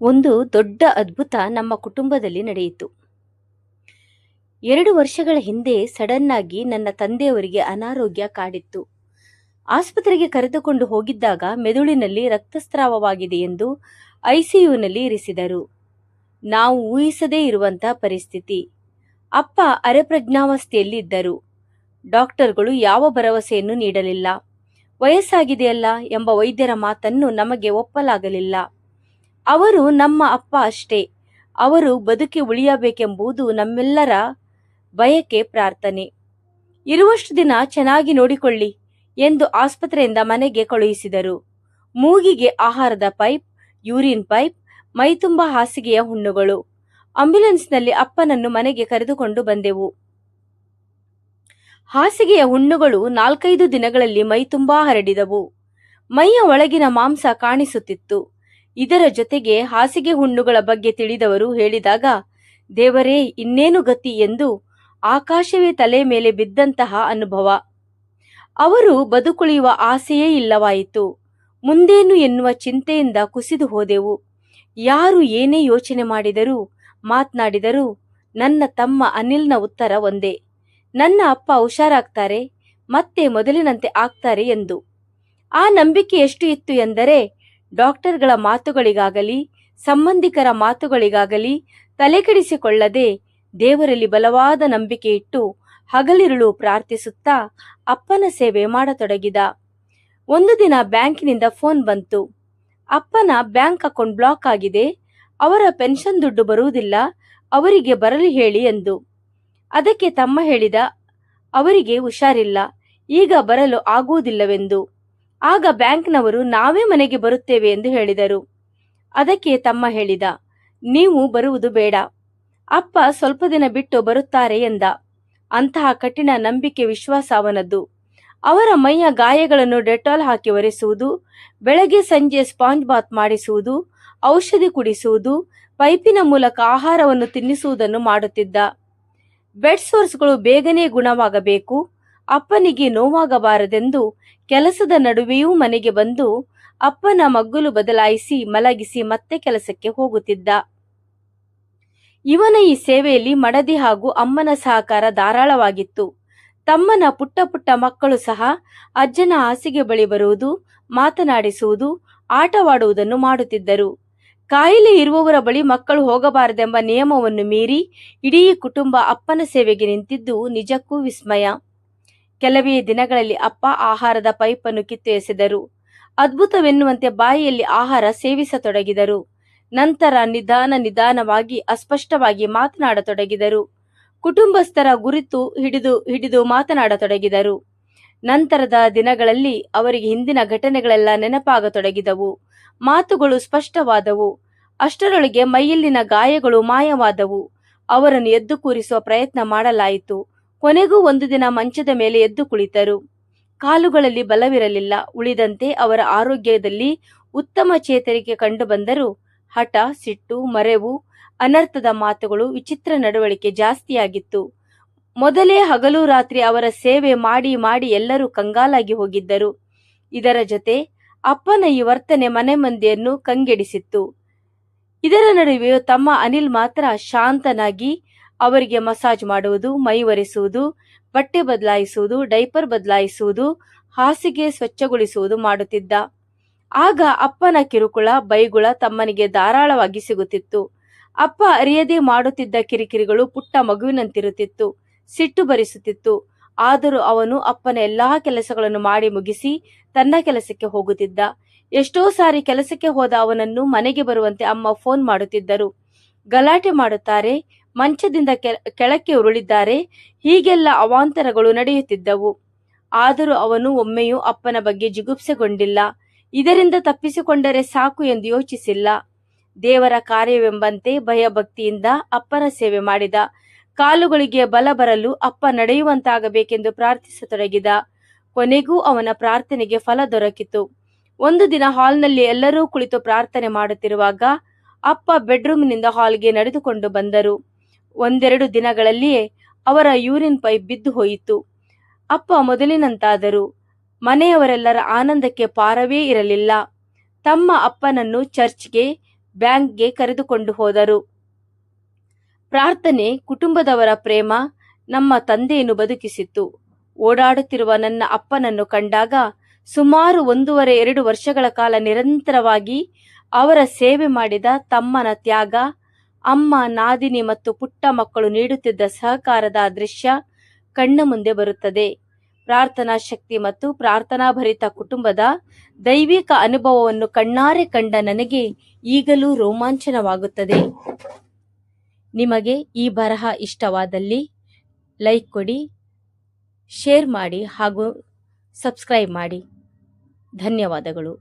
ಒಂದು ದೊಡ್ಡ ಅದ್ಭುತ ನಮ್ಮ ಕುಟುಂಬದಲ್ಲಿ ನಡೆಯಿತು. ಎರಡು ವರ್ಷಗಳ ಹಿಂದೆ ಸಡನ್ ಆಗಿ ನನ್ನ ತಂದೆಯವರಿಗೆ ಅನಾರೋಗ್ಯ ಕಾಡಿತ್ತು. ಆಸ್ಪತ್ರೆಗೆ ಕರೆದುಕೊಂಡು ಹೋಗಿದ್ದಾಗ ಮೆದುಳಿನಲ್ಲಿ ರಕ್ತಸ್ರಾವವಾಗಿದೆ ಎಂದು ಐಸಿಯುನಲ್ಲಿ ಇರಿಸಿದರು. ನಾವು ಊಹಿಸದೇ ಇರುವಂತಹ ಪರಿಸ್ಥಿತಿ. ಅಪ್ಪ ಅರೆಪ್ರಜ್ಞಾವಸ್ಥೆಯಲ್ಲಿದ್ದರು. ಡಾಕ್ಟರ್ಗಳು ಯಾವ ಭರವಸೆಯನ್ನು ನೀಡಲಿಲ್ಲ. ವಯಸ್ಸಾಗಿದೆಯಲ್ಲ ಎಂಬ ವೈದ್ಯರ ಮಾತನ್ನು ನಮಗೆ ಒಪ್ಪಲಾಗಲಿಲ್ಲ. ಅವರು ನಮ್ಮ ಅಪ್ಪ ಅಷ್ಟೇ. ಅವರು ಬದುಕಿ ಉಳಿಯಬೇಕೆಂಬುದು ನಮ್ಮೆಲ್ಲರ ಬಯಕೆ ಪ್ರಾರ್ಥನೆ. ಇರುವಷ್ಟು ದಿನ ಚೆನ್ನಾಗಿ ನೋಡಿಕೊಳ್ಳಿ ಎಂದು ಆಸ್ಪತ್ರೆಯಿಂದ ಮನೆಗೆ ಕಳುಹಿಸಿದರು. ಮೂಗಿಗೆ ಆಹಾರದ ಪೈಪ್, ಯೂರಿನ್ ಪೈಪ್, ಮೈತುಂಬ ಹಾಸಿಗೆಯ ಹುಣ್ಣುಗಳು. ಆಂಬ್ಯುಲೆನ್ಸ್ನಲ್ಲಿ ಅಪ್ಪನನ್ನು ಮನೆಗೆ ಕರೆದುಕೊಂಡು ಬಂದೆವು. ಹಾಸಿಗೆಯ ಹುಣ್ಣುಗಳು ನಾಲ್ಕೈದು ದಿನಗಳಲ್ಲಿ ಮೈತುಂಬಾ ಹರಡಿದವು. ಮೈಯ ಒಳಗಿನ ಮಾಂಸ ಕಾಣಿಸುತ್ತಿತ್ತು. ಇದರ ಜೊತೆಗೆ ಹಾಸಿಗೆ ಹುಣ್ಣುಗಳ ಬಗ್ಗೆ ತಿಳಿದವರು ಹೇಳಿದಾಗ, ದೇವರೇ, ಇನ್ನೇನು ಗತಿ ಎಂದು ಆಕಾಶವೇ ತಲೆ ಮೇಲೆ ಬಿದ್ದಂತಹ ಅನುಭವ. ಅವರು ಬದುಕುಳಿಯುವ ಆಸೆಯೇ ಇಲ್ಲವಾಯಿತು. ಮುಂದೇನು ಎನ್ನುವ ಚಿಂತೆಯಿಂದ ಕುಸಿದು ಹೋದೆವು. ಯಾರು ಏನೇ ಯೋಚನೆ ಮಾಡಿದರೂ, ಮಾತನಾಡಿದರೂ, ನನ್ನ ತಮ್ಮ ಅನಿಲ್ನ ಉತ್ತರ ಒಂದೇ. ನನ್ನ ಅಪ್ಪ ಹುಷಾರಾಗ್ತಾರೆ, ಮತ್ತೆ ಮೊದಲಿನಂತೆ ಆಗ್ತಾರೆ ಎಂದು. ಆ ನಂಬಿಕೆ ಎಷ್ಟು ಇತ್ತು ಎಂದರೆ ಡಾಕ್ಟರ್ಗಳ ಮಾತುಗಳಿಗಾಗಲಿ, ಸಂಬಂಧಿಕರ ಮಾತುಗಳಿಗಾಗಲಿ ತಲೆಕೆಡಿಸಿಕೊಳ್ಳದೆ ದೇವರಲ್ಲಿ ಬಲವಾದ ನಂಬಿಕೆ ಇಟ್ಟು ಹಗಲಿರುಳು ಪ್ರಾರ್ಥಿಸುತ್ತಾ ಅಪ್ಪನ ಸೇವೆ ಮಾಡತೊಡಗಿದ. ಒಂದು ದಿನ ಬ್ಯಾಂಕಿನಿಂದ ಫೋನ್ ಬಂತು. ಅಪ್ಪನ ಬ್ಯಾಂಕ್ ಅಕೌಂಟ್ ಬ್ಲಾಕ್ ಆಗಿದೆ, ಅವರ ಪೆನ್ಷನ್ ದುಡ್ಡು ಬರುವುದಿಲ್ಲ, ಅವರಿಗೆ ಬರಲಿ ಹೇಳಿ ಎಂದು ಅದಕ್ಕೆ ತಮ್ಮ ಹೇಳಿದ, ಅವರಿಗೆ ಹುಷಾರಿಲ್ಲ, ಈಗ ಬರಲು ಆಗುವುದಿಲ್ಲವೆಂದು. ಆಗ ಬ್ಯಾಂಕ್ನವರು ನಾವೇ ಮನೆಗೆ ಬರುತ್ತೇವೆ ಎಂದು ಹೇಳಿದರು. ಅದಕ್ಕೆ ತಮ್ಮ ಹೇಳಿದ, ನೀವು ಬರುವುದು ಬೇಡ. ಅಪ್ಪ ಸ್ವಲ್ಪ ದಿನ ಬಿಟ್ಟು ಬರುತ್ತಾರೆ ಎಂದ. ಅಂತಹ ಕಠಿಣ ನಂಬಿಕೆ ವಿಶ್ವಾಸ ಅವನದ್ದು. ಅವರ ಮೈಯ ಗಾಯಗಳನ್ನು ಡೆಟಾಲ್ ಹಾಕಿ ಒರೆಸುವುದು, ಬೆಳಗ್ಗೆ ಸಂಜೆ ಸ್ಪಾಂಜ್ ಬಾತ್ ಮಾಡಿಸುವುದು, ಔಷಧಿ ಕುಡಿಸುವುದು, ಪೈಪಿನ ಮೂಲಕ ಆಹಾರವನ್ನು ತಿನ್ನಿಸುವುದನ್ನು ಮಾಡುತ್ತಿದ್ದ. ಬೆಡ್ ಸೋರ್ಸ್ಗಳು ಬೇಗನೆ ಗುಣವಾಗಬೇಕು. ಅಪ್ಪನಿಗೆ ನೋವಾಗಬಾರದೆಂದು ಕೆಲಸದ ನಡುವೆಯೂ ಮನೆಗೆ ಬಂದು ಅಪ್ಪನ ಮಗ್ಗುಲು ಬದಲಾಯಿಸಿ ಮಲಗಿಸಿ ಮತ್ತೆ ಕೆಲಸಕ್ಕೆ ಹೋಗುತ್ತಿದ್ದ. ಇವನ ಈ ಸೇವೆಯಲ್ಲಿ ಮಡದಿ ಹಾಗೂ ಅಮ್ಮನ ಸಹಕಾರ ಧಾರಾಳವಾಗಿತ್ತು. ತಮ್ಮನ ಪುಟ್ಟ ಪುಟ್ಟ ಮಕ್ಕಳು ಸಹ ಅಜ್ಜನ ಹಾಸಿಗೆ ಬಳಿ ಬರುವುದು, ಮಾತನಾಡಿಸುವುದು, ಆಟವಾಡುವುದನ್ನು ಮಾಡುತ್ತಿದ್ದರು. ಕಾಯಿಲೆ ಇರುವವರ ಬಳಿ ಮಕ್ಕಳು ಹೋಗಬಾರದೆಂಬ ನಿಯಮವನ್ನು ಮೀರಿ ಇಡೀ ಕುಟುಂಬ ಅಪ್ಪನ ಸೇವೆಗೆ ನಿಂತಿದ್ದು ನಿಜಕ್ಕೂ ವಿಸ್ಮಯ. ಕೆಲವೇ ದಿನಗಳಲ್ಲಿ ಅಪ್ಪ ಆಹಾರದ ಪೈಪನ್ನು ಕಿತ್ತು ಎಸೆದರು ಅದ್ಭುತವೆನ್ನುವಂತೆ ಬಾಯಿಯಲ್ಲಿ ಆಹಾರ ಸೇವಿಸತೊಡಗಿದರು. ನಂತರ ನಿಧಾನ ನಿಧಾನವಾಗಿ ಅಸ್ಪಷ್ಟವಾಗಿ ಮಾತನಾಡತೊಡಗಿದರು. ಕುಟುಂಬಸ್ಥರ ಗುರಿತು ಹಿಡಿದು ಹಿಡಿದು ಮಾತನಾಡತೊಡಗಿದರು. ನಂತರದ ದಿನಗಳಲ್ಲಿ ಅವರಿಗೆ ಹಿಂದಿನ ಘಟನೆಗಳೆಲ್ಲ ನೆನಪಾಗತೊಡಗಿದವು. ಮಾತುಗಳು ಸ್ಪಷ್ಟವಾದವು. ಅಷ್ಟರೊಳಗೆ ಮೈಯಲ್ಲಿನ ಗಾಯಗಳು ಮಾಯವಾದವು. ಅವರನ್ನು ಎದ್ದು ಕೂರಿಸುವ ಪ್ರಯತ್ನ ಮಾಡಲಾಯಿತು. ಕೊನೆಗೂ ಒಂದು ದಿನ ಮಂಚದ ಮೇಲೆ ಎದ್ದು ಕುಳಿತರು. ಕಾಲುಗಳಲ್ಲಿ ಬಲವಿರಲಿಲ್ಲ. ಉಳಿದಂತೆ ಅವರ ಆರೋಗ್ಯದಲ್ಲಿ ಉತ್ತಮ ಚೇತರಿಕೆ ಕಂಡುಬಂದರೂ ಹಠ, ಸಿಟ್ಟು, ಮರೆವು, ಅನರ್ಥದ ಮಾತುಗಳು, ವಿಚಿತ್ರ ನಡವಳಿಕೆ ಜಾಸ್ತಿಯಾಗಿತ್ತು. ಮೊದಲೇ ಹಗಲು ರಾತ್ರಿ ಅವರ ಸೇವೆ ಮಾಡಿ ಮಾಡಿ ಎಲ್ಲರೂ ಕಂಗಾಲಾಗಿ ಹೋಗಿದ್ದರು. ಇದರ ಜೊತೆ ಅಪ್ಪನ ಈ ವರ್ತನೆ ಮನೆ ಮಂದಿಯನ್ನು ಕಂಗೆಡಿಸಿತ್ತು. ಇದರ ನಡುವೆಯೂ ತಮ್ಮ ಅನಿಲ್ ಮಾತ್ರ ಶಾಂತನಾಗಿ ಅವರಿಗೆ ಮಸಾಜ್ ಮಾಡುವುದು, ಮೈ ಒರೆಸುವುದು, ಬಟ್ಟೆ ಬದಲಾಯಿಸುವುದು, ಡೈಪರ್ ಬದಲಾಯಿಸುವುದು, ಹಾಸಿಗೆ ಸ್ವಚ್ಛಗೊಳಿಸುವುದು ಮಾಡುತ್ತಿದ್ದ. ಆಗ ಅಪ್ಪನ ಕಿರುಕುಳ, ಬೈಗುಳ ತಮ್ಮನಿಗೆ ಧಾರಾಳವಾಗಿ ಸಿಗುತ್ತಿತ್ತು. ಅಪ್ಪ ಅರಿಯದೆ ಮಾಡುತ್ತಿದ್ದ ಕಿರಿಕಿರಿಗಳು ಪುಟ್ಟ ಮಗುವಿನಂತಿರುತ್ತಿತ್ತು, ಸಿಟ್ಟು ಬರಿಸುತ್ತಿತ್ತು. ಆದರೂ ಅವನು ಅಪ್ಪನ ಎಲ್ಲಾ ಕೆಲಸಗಳನ್ನು ಮಾಡಿ ಮುಗಿಸಿ ತನ್ನ ಕೆಲಸಕ್ಕೆ ಹೋಗುತ್ತಿದ್ದ. ಎಷ್ಟೋ ಸಾರಿ ಕೆಲಸಕ್ಕೆ ಹೋದ ಅವನನ್ನು ಮನೆಗೆ ಬರುವಂತೆ ಅಮ್ಮ ಫೋನ್ ಮಾಡುತ್ತಿದ್ದರು. ಗಲಾಟೆ ಮಾಡುತ್ತಾರೆ ಮಂಚದಿಂದ ಕೆಳಕ್ಕೆ ಉರುಳಿದ್ದಾರೆ. ಹೀಗೆಲ್ಲ ಅವಾಂತರಗಳು ನಡೆಯುತ್ತಿದ್ದವು. ಆದರೂ ಅವನು ಒಮ್ಮೆಯೂ ಅಪ್ಪನ ಬಗ್ಗೆ ಜಿಗುಪ್ಸೆಗೊಂಡಿಲ್ಲ. ಇದರಿಂದ ತಪ್ಪಿಸಿಕೊಂಡರೆ ಸಾಕು ಎಂದು ಯೋಚಿಸಿಲ್ಲ. ದೇವರ ಕಾರ್ಯವೆಂಬಂತೆ ಭಯಭಕ್ತಿಯಿಂದ ಅಪ್ಪನ ಸೇವೆ ಮಾಡಿದ. ಕಾಲುಗಳಿಗೆ ಬಲ ಬರಲು ಅಪ್ಪ ನಡೆಯುವಂತಾಗಬೇಕೆಂದು ಪ್ರಾರ್ಥಿಸತೊಡಗಿದ. ಕೊನೆಗೂ ಅವನ ಪ್ರಾರ್ಥನೆಗೆ ಫಲ ದೊರಕಿತು. ಒಂದು ದಿನ ಹಾಲ್ನಲ್ಲಿ ಎಲ್ಲರೂ ಕುಳಿತು ಪ್ರಾರ್ಥನೆ ಮಾಡುತ್ತಿರುವಾಗ ಅಪ್ಪ ಬೆಡ್ರೂಮ್ನಿಂದ ಹಾಲ್ಗೆ ನಡೆದುಕೊಂಡು ಬಂದರು. ಒಂದೆರಡು ದಿನಗಳಲ್ಲಿಯೇ ಅವರ ಯೂರಿನ್ ಪೈಪ್ ಬಿದ್ದು ಹೋಯಿತು. ಅಪ್ಪ ಮೊದಲಿನಂತಾದರು ಮನೆಯವರೆಲ್ಲರ ಆನಂದಕ್ಕೆ ಪಾರವೇ ಇರಲಿಲ್ಲ. ತಮ್ಮ ಅಪ್ಪನನ್ನು ಚರ್ಚ್ಗೆ, ಬ್ಯಾಂಕ್ಗೆ ಕರೆದುಕೊಂಡು ಹೋದರು. ಪ್ರಾರ್ಥನೆ, ಕುಟುಂಬದವರ ಪ್ರೇಮ, ನಮ್ಮ ತಂದೆಯನ್ನು ಬದುಕಿಸಿತ್ತು. ಓಡಾಡುತ್ತಿರುವ ನನ್ನ ಅಪ್ಪನನ್ನು ಕಂಡಾಗ ಸುಮಾರು ಒಂದೂವರೆ, ಎರಡು ವರ್ಷಗಳ ಕಾಲ ನಿರಂತರವಾಗಿ ಅವರ ಸೇವೆ ಮಾಡಿದ ತಮ್ಮನ ತ್ಯಾಗ ಅಮ್ಮ, ನಾದಿನಿ ಮತ್ತು ಪುಟ್ಟ ಮಕ್ಕಳು ನೀಡುತ್ತಿದ್ದ ಸಹಕಾರದ ದೃಶ್ಯ ಕಣ್ಣ ಮುಂದೆ ಬರುತ್ತದೆ. ಪ್ರಾರ್ಥನಾ ಶಕ್ತಿ ಮತ್ತು ಪ್ರಾರ್ಥನಾಭರಿತ ಕುಟುಂಬದ ದೈವಿಕ ಅನುಭವವನ್ನು ಕಣ್ಣಾರೆ ಕಂಡ ನನಗೆ ಈಗಲೂ ರೋಮಾಂಚನವಾಗುತ್ತದೆ. ನಿಮಗೆ ಈ ಬರಹ ಇಷ್ಟವಾದಲ್ಲಿ ಲೈಕ್ ಕೊಡಿ, ಶೇರ್ ಮಾಡಿ ಹಾಗೂ ಸಬ್ಸ್ಕ್ರೈಬ್ ಮಾಡಿ. ಧನ್ಯವಾದಗಳು.